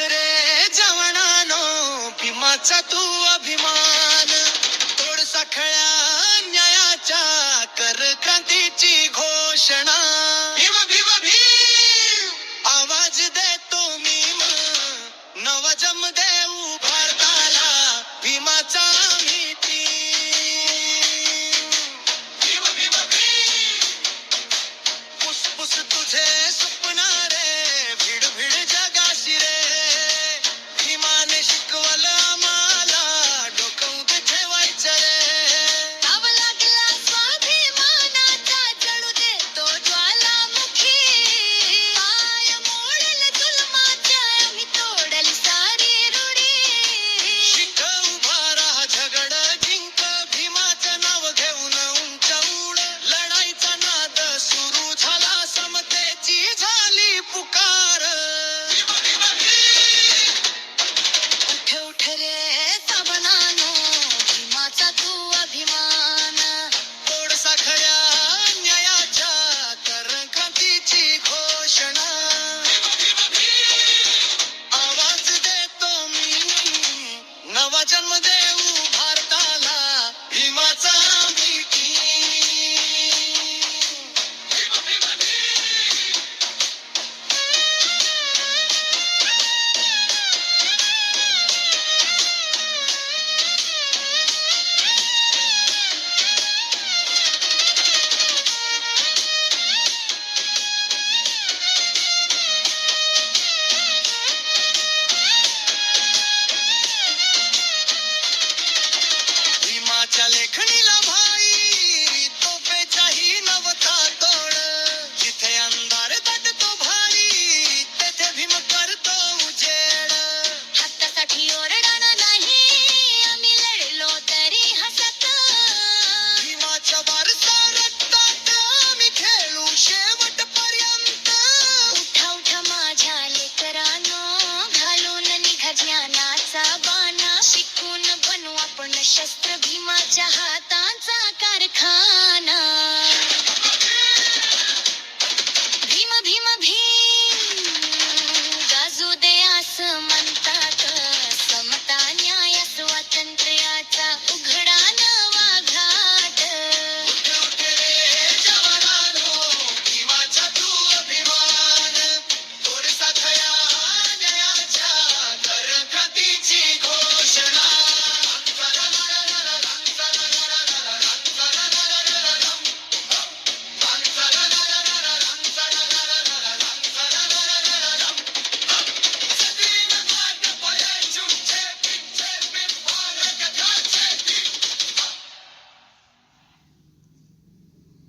रे जवणानो भीमाचा तू अभिमान. तोडसा खळ्या न्यायाच्या कर क्रांतीची घोषणा. भीम भीम भीम. आवाज देतो मी. नवजम देऊ शस्त्र भीमा चाहत